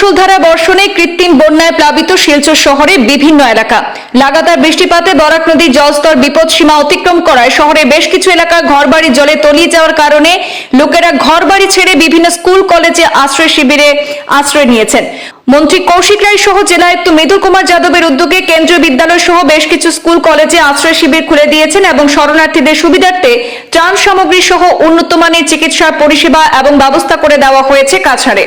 মুষলধারা বর্ষণে কৃত্রিম বন্যায় প্লাবিত শিলচর শহরে বিভিন্ন এলাকা। লাগাতার বৃষ্টিপাতে বরাক নদীর জলস্তর বিপদসীমা অতিক্রম করায় শহরে বেশ কিছু এলাকা ঘরবাড়ি জলে তলিয়ে যাওয়ার কারণে লোকেরা ঘরবাড়ি ছেড়ে বিভিন্ন স্কুল, কলেজে আশ্রয় শিবিরে আশ্রয় নিয়েছেন। মন্ত্রী কৌশিক রায় সহ জেলায়ুক্ত মৃদুল কুমার যাদবের উদ্যোগে কেন্দ্রীয় বিদ্যালয় সহ বেশ কিছু স্কুল, কলেজে আশ্রয় শিবির খুলে দিয়েছেন এবং শরণার্থীদের সুবিধার্থে ত্রাণ সামগ্রী সহ উন্নত মানের চিকিৎসা, পরিষেবা এবং ব্যবস্থা করে দেওয়া হয়েছে কাছাড়ে।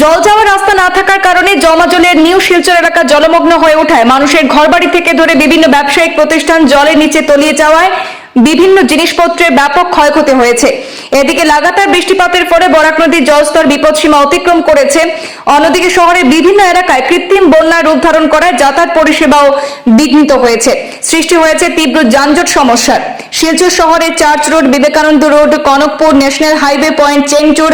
জল যাওয়ার রাস্তা না থাকার কারণে জমা জলের নিউ শিলচর এলাকা জলমগ্ন হয়ে ওঠায় মানুষের ঘরবাড়ি থেকে ধরে বিভিন্ন ব্যবসায়িক প্রতিষ্ঠান জলের নিচে তলিয়ে যাওয়ায় বিভিন্ন জিনিসপত্রের ব্যাপক ক্ষয়ক্ষতি হয়েছে। এদিকে লাগাতার বৃষ্টিপাতের ফলে বরাক নদীর জলস্তর বিপদসীমা অতিক্রম করেছে। অন্যদিকে শহরের বিভিন্ন এলাকায় কৃত্রিম বন্যার রূপ ধারণ করায় যাতায়াত পরিষেবাও বিঘ্নিত হয়েছে। সৃষ্টি হয়েছে তীব্র যানজট সমস্যার। শিলচর শহরের church road, Vivekananda road, Kanakpur national highway point, চেংচুর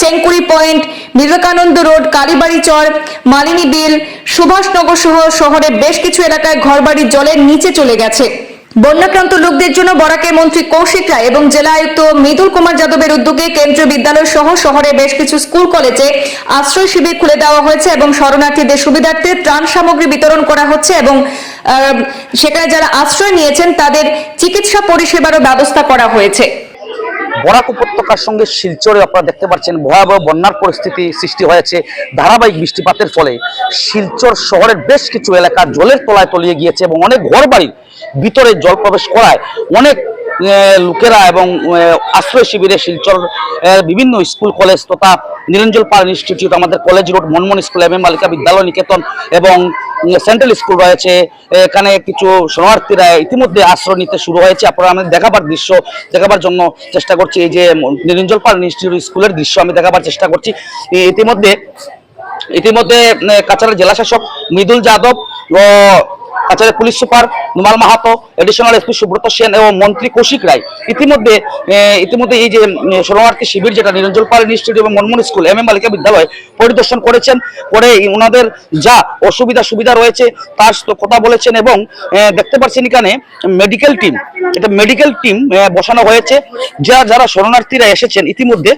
Chengkuri point, Vivekananda road, Kalibari Char, Malini বিল, সুভাষনগর সহ শহরের বেশ কিছু এলাকায় ঘরবাড়ি জলের নিচে চলে গেছে। বন্যাক্রান্ত লোকদের জন্য বরাকের মন্ত্রী কৌশিক রায় এবং জেলা আয়ুক্ত মৃদুল কুমার যাদবের উদ্যোগে কেন্দ্রীয় বিদ্যালয় সহ শহরের বেশ কিছু স্কুল, কলেজে আশ্রয় শিবির খুলে দেওয়া হয়েছে এবং শরণার্থীদের সুবিধার্থে ত্রাণ সামগ্রী বিতরণ করা হচ্ছে এবং সেখানে যারা আশ্রয় নিয়েছেন তাদের চিকিৎসা পরিষেবারও ব্যবস্থা করা হয়েছে। বরাক উপত্যকার সঙ্গে শিলচরে আপনারা দেখতে পাচ্ছেন ভয়াবহ বন্যার পরিস্থিতি সৃষ্টি হয়েছে, ধারাবাহিক বৃষ্টিপাতের ফলে। শিলচর শহরের বেশ কিছু এলাকা জলের তলায় তলিয়ে গিয়েছে এবং অনেক ঘরবাড়ির ভিতরে জল প্রবেশ করায়। অনেক লোকেরা এবং আশ্রয় শিবিরে শিলচর বিভিন্ন স্কুল, কলেজ তথা নিরঞ্জল পাল ইনস্টিটিউট, আমাদের college road, Manmohan school, M M বালিকা বিদ্যালয়, নিকেতন এবং সেন্ট্রাল স্কুল রয়েছে, এখানে কিছু শরণার্থীরা ইতিমধ্যে আশ্রয় নিতে শুরু হয়েছে। আপনারা আমি দেখাবার দৃশ্য দেখাবার জন্য চেষ্টা করছি। এই যে নিরঞ্জল পাল ইনস্টিটিউট স্কুলের দৃশ্য আমি দেখাবার চেষ্টা করছি। ইতিমধ্যে ইতিমধ্যে কাছাড়ের জেলা শাসক মৃদুল যাদব ও কাছাড়ের police super Numal Mahato additional SP Subrata Sen এবং মন্ত্রী কৌশিক রায়। ইতিমধ্যে ইতিমধ্যে এই যে শরণার্থী শিবির যেটা নিরঞ্জন পাল ইনস্টিটিউট এবং মনমোহন স্কুল, এম এম বালিকা বিদ্যালয় পরিদর্শন করেছেন। করে ওনাদের যা অসুবিধা সুবিধা রয়েছে, তার কথা বলেছেন এবং দেখতে পাচ্ছেন এখানে মেডিকেল টিম এটা মেডিকেল টিম বসানো হয়েছে। যা, যারা শরণার্থীরা এসেছেন, ইতিমধ্যে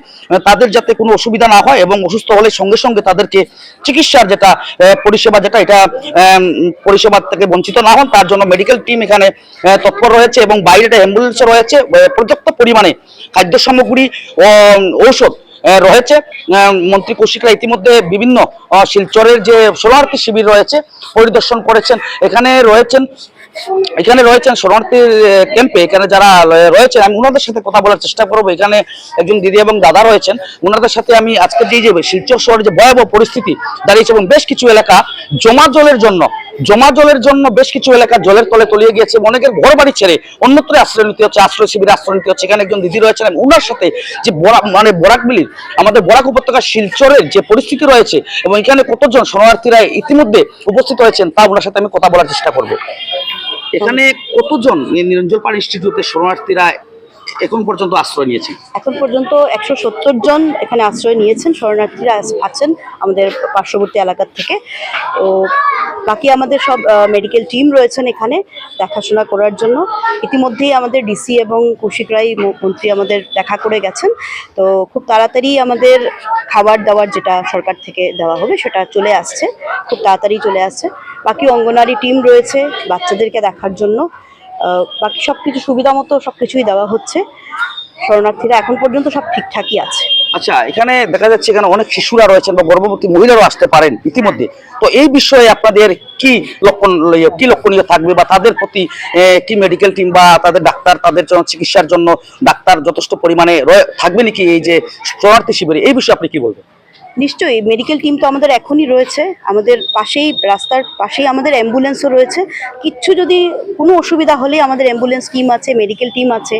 তাদের যাতে কোনো অসুবিধা না হয় এবং অসুস্থ হলে সঙ্গে সঙ্গে তাদেরকে চিকিৎসার যেটা পরিষেবা যেটা, এটা পরিষেবা থেকে বঞ্চিত না হন, তার জন্য মেডিকেল টিম এখানে তৎপর রয়েছে এবং বাইরে একটা অ্যাম্বুলেন্স রয়েছে পর্যাপ্ত পরিমাণে খাদ্য সামগ্রী ঔষধ রয়েছে। মন্ত্রী কৌশিকরা ইতিমধ্যে বিভিন্ন শিলচরের যে শরণার্থী শিবির রয়েছে, পরিদর্শন করেছেন। এখানে রয়েছেন এখানে রয়েছেন শরণার্থীর ক্যাম্পে এখানে যারা রয়েছেন, আমি ওনাদের সাথে কথা বলার চেষ্টা করব। এখানে একজন দিদি এবং দাদা রয়েছেন। ওনাদের সাথে আমি আজকে যে যে শিলচর শহরের যে ভয়াবহ পরিস্থিতি দাঁড়িয়েছে এবং বেশ কিছু এলাকা জমা জলের জন্য, জমা জলের জন্য বেশ কিছু এলাকা জলের তলে তলিয়ে গিয়েছে অনেকের ঘর বাড়ি ছেড়ে অন্যত্র আশ্রয় নিতে হচ্ছে, আশ্রয় শিবিরে আশ্রয় নিতে হচ্ছে। এখানে একজন দিদি রয়েছেন ওনার সাথে যে মানে বরাক মিলির আমাদের বরাক উপত্যকা শিলচরের যে পরিস্থিতি রয়েছে এবং এখানে কতজন শরণার্থীরা ইতিমধ্যে উপস্থিত হয়েছেন তা ওনার সাথে আমি কথা বলার চেষ্টা করব। এখানে কতজন নিরঞ্জন পাল ইনস্টিটিউটের শরণার্থীরা এখন পর্যন্ত আশ্রয় নিয়েছেন? এখন পর্যন্ত একশো সত্তর জন এখানে আশ্রয় নিয়েছেন, শরণার্থীরা আছেন আমাদের পার্শ্ববর্তী এলাকার থেকে। তো বাকি আমাদের সব মেডিকেল টিম রয়েছেন এখানে দেখাশোনা করার জন্য। ইতিমধ্যেই আমাদের ডিসি এবং কৌশিক মন্ত্রী আমাদের দেখা করে গেছেন। তো খুব তাড়াতাড়ি আমাদের খাবার দাবার যেটা সরকার থেকে দেওয়া হবে সেটা চলে আসছে। খুব তাড়াতাড়ি চলে আসছে। বাকি অঙ্গনারী টিম রয়েছে বাচ্চাদেরকে দেখার জন্য। বাকি সব কিছু সুবিধা মতো সব কিছুই দেওয়া হচ্ছে। শরণার্থীরা এখন পর্যন্ত সব ঠিকঠাকই আছে। আচ্ছা এখানে দেখা যাচ্ছে এখানে অনেক শিশুরা রয়েছেন বা গর্ভবতী মহিলারাও আসতে পারেন ইতিমধ্যে। তো এই বিষয়ে আপনাদের কি লক্ষণ কি লক্ষণীয় থাকবে বা তাদের প্রতি কি মেডিকেল টিম বা তাদের ডাক্তার, তাদের জন্য চিকিৎসার জন্য ডাক্তার যথেষ্ট পরিমাণে থাকবে নাকি এই যে শরণার্থী শিবিরে? এই বিষয়ে আপনি কি বলবেন? নিশ্চয়ই মেডিকেল টিম তো আমাদের এখনই রয়েছে। আমাদের পাশেই, রাস্তার পাশেই আমাদের অ্যাম্বুলেন্সও রয়েছে। কিচ্ছু যদি কোনো অসুবিধা হলে আমাদের অ্যাম্বুলেন্স টিম আছে মেডিকেল টিম আছে।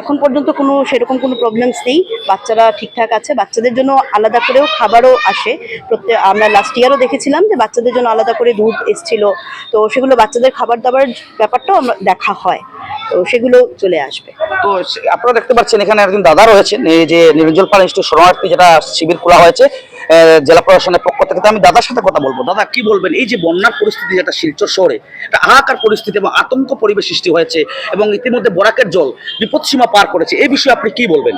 এখন পর্যন্ত কোনো সেরকম কোনো প্রবলেমস নেই। বাচ্চারা ঠিকঠাক আছে। বাচ্চাদের জন্য আলাদা করেও খাবারও আসে। প্রত্যেক আমরা লাস্ট ইয়ারও দেখেছিলাম যে বাচ্চাদের জন্য আলাদা করে দুধ এসছিল তো সেগুলো বাচ্চাদের খাবার দাবার ব্যাপারটাও আমরা দেখা হয়। তো সেগুলো চলে আসবে। তো আপনারা দেখতে পাচ্ছেন এখানে একজন দাদা রয়েছেন। এই যে নিরঞ্জন পাল ইনস্টিটিউট শরণার্থী যেটা শিবির খোলা হয়েছে জেলা প্রশাসনের পক্ষ থেকে। তো আমি দাদার সাথে কথা বলব। দাদা, কি বলবেন? এই যে বন্যার পরিস্থিতি যেটা শিলচর শহরে, একটা হাহাকার পরিস্থিতি এবং আতঙ্ক পরিবেশ সৃষ্টি হয়েছে এবং ইতিমধ্যে বরাকের জল বিপদসীমা পার করেছে। এই বিষয়ে আপনি কি বলবেন?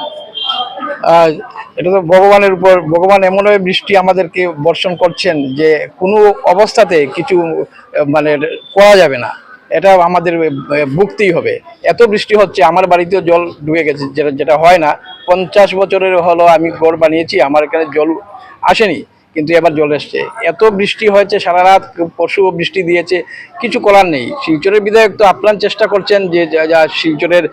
এটা তো ভগবানের উপর, ভগবান এমনভাবে বৃষ্টি আমাদেরকে বর্ষণ করছেন যে কোনো অবস্থাতে কিছু মানে করা যাবে না। এটা আমাদের ভুগতেই হবে। এত বৃষ্টি হচ্ছে, আমার বাড়িতেও জল ডুবে গেছে, যেটা যেটা হয় না। পঞ্চাশ বছরের হলো আমি ঘর বানিয়েছি, আমার এখানে জল আসেনি। কিন্তু এবার জল এসছে। এত বৃষ্টি হয়েছে সারা রাত পশু বৃষ্টি দিয়েছে, কিছু করার নেই। শিলচরের বিধায়ক তো আপ্রাণ চেষ্টা করছেন যে যা- শিলচরের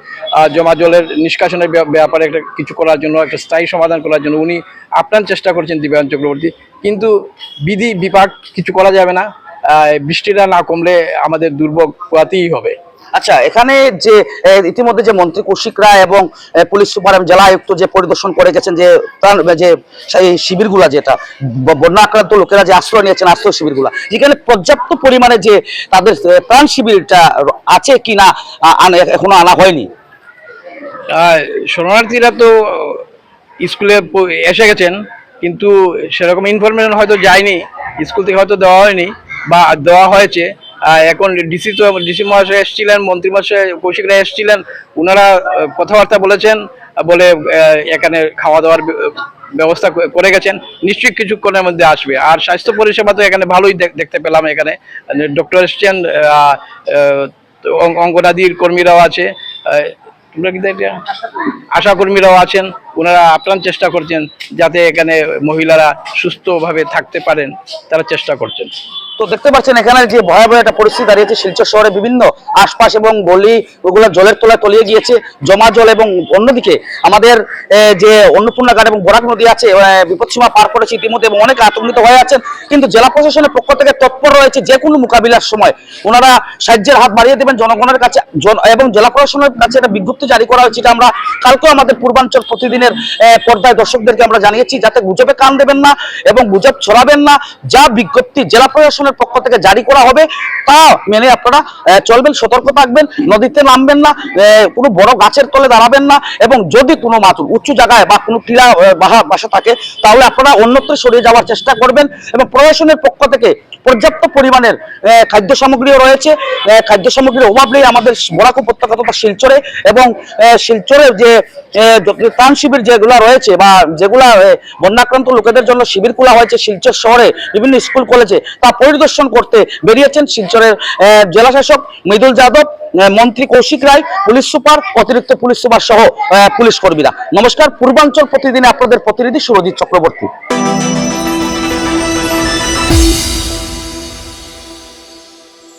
জমা জলের নিষ্কাশনের ব্যাপ- ব্যাপারে একটা কিছু করার জন্য, একটা স্থায়ী সমাধান করার জন্য উনি আপ্রাণ চেষ্টা করছেন দিবায়ন চক্রবর্তী। কিন্তু বিধি বিপাক কিছু করা যাবে না। বৃষ্টিটা না কমলে আমাদের দুর্ভোগ পোয়াতেই হবে। আচ্ছা এখানে যে ইতিমধ্যে যে মন্ত্রী কৌশিক রায় এবং পুলিশ সুপার এবং জেলা আয়ুক্ত যে পরিদর্শন করে গেছেন যে ত্রাণ যে সেই শিবিরগুলা যেটা বন্যা আক্রান্ত লোকেরা যে আশ্রয় নিয়েছেন আশ্রয় শিবিরগুলা যেখানে পর্যাপ্ত পরিমাণে যে তাদের প্রাণ শিবিরটা আছে আ- আনা- এখনও আনা হয়নি? শরণার্থীরা তো স্কুলে এসে গেছেন, কিন্তু সেরকম ইনফরমেশন হয়তো যায়নি, স্কুল থেকে হয়তো দেওয়া হয়নি, বা দেওয়া হয়েছে এখন ডিসি তো ডিসি মহাশয় এসেছিলেন, মন্ত্রী মহাশয় কৌশিক রায় এসেছিলেন ওনারা কথাবার্তা বলেছেন বলে এখানে খাওয়া দাওয়ার ব্যবস্থা করে গেছেন। নিশ্চয়ই কিছুক্ষণের মধ্যে আসবে। আর স্বাস্থ্য পরিষেবা তো এখানে ভালোই দেখ- দেখতে পেলাম এখানে। ডক্টর এসছেন অঙ্গনাদির কর্মীরাও আছে। তোমরা কি এটা আশা কর্মীরাও আছেন। ওনারা আপ্রাণ চেষ্টা করছেন যাতে এখানে মহিলারা সুস্থভাবে থাকতে পারেন, তারা চেষ্টা করছেন। তো দেখতে পাচ্ছেন এখানে যে ভয়াবহ একটা পরিস্থিতি দাঁড়িয়েছে, শিলচর শহরে বিভিন্ন আশপাশ এবং গলি, ওগুলো জলের তলায় তলিয়ে গিয়েছে, জমা জল এবং অন্যদিকে আমাদের যে অন্নপূর্ণা ঘাট এবং বরাক নদী আছে বিপদসীমা পার করেছে ইতিমধ্যে এবং অনেক আতঙ্কিত হয়ে আছেন। কিন্তু জেলা প্রশাসনের পক্ষ থেকে তৎপর রয়েছে যে কোনো মোকাবিলার সময় ওনারা সাহায্যের হাত বাড়িয়ে দেবেন জনগণের কাছে এবং জেলা প্রশাসনের কাছে একটা বিজ্ঞপ্তি জারি করা হয়েছে এটা আমরা কালকেও আমাদের পূর্বাঞ্চল প্রতিদিনের আহ, পর্দায় দর্শকদেরকে আমরা জানিয়েছি যাতে গুজবে কান দেবেন না এবং গুজব ছড়াবেন না। যা বিজ্ঞপ্তি জেলা প্রশাসনের পক্ষ থেকে জারি করা হবে তা মেনে আপনারা চলবেন সতর্ক থাকবেন নদীতে নামবেন না কোনো বড় গাছের তলে দাঁড়াবেন না এবং যদি কোনো মাতুল উঁচু জায়গায় বা কোনো টিলা বাসা থাকে তাহলে আপনারা অন্যত্র সরিয়ে যাওয়ার চেষ্টা করবেন এবং প্রশাসনের পক্ষ থেকে পর্যাপ্ত পরিমাণের খাদ্য সামগ্রীও রয়েছে। খাদ্য সামগ্রীর অভাব নেই আমাদের বরাক উপত্যকা তথা শিলচরে এবং শিলচরের যে ত্রাণ যেগুলা রয়েছে বা যেগুলা বন্যাক্রান্ত লোকেদের জন্য শিবির খোলা হয়েছে শিলচর শহরে, বিভিন্ন স্কুল, কলেজে। তা পরিদর্শন করতে বেরিয়েছেন শিলচরের জেলাশাসক জেলা মৃদুল যাদব মন্ত্রী কৌশিক রায়, পুলিশ সুপার, অতিরিক্ত পুলিশ সুপার সহ পুলিশ কর্মীরা। নমস্কার, পূর্বাঞ্চল প্রতিদিন আপনাদের প্রতিনিধি সুরজিৎ চক্রবর্তী।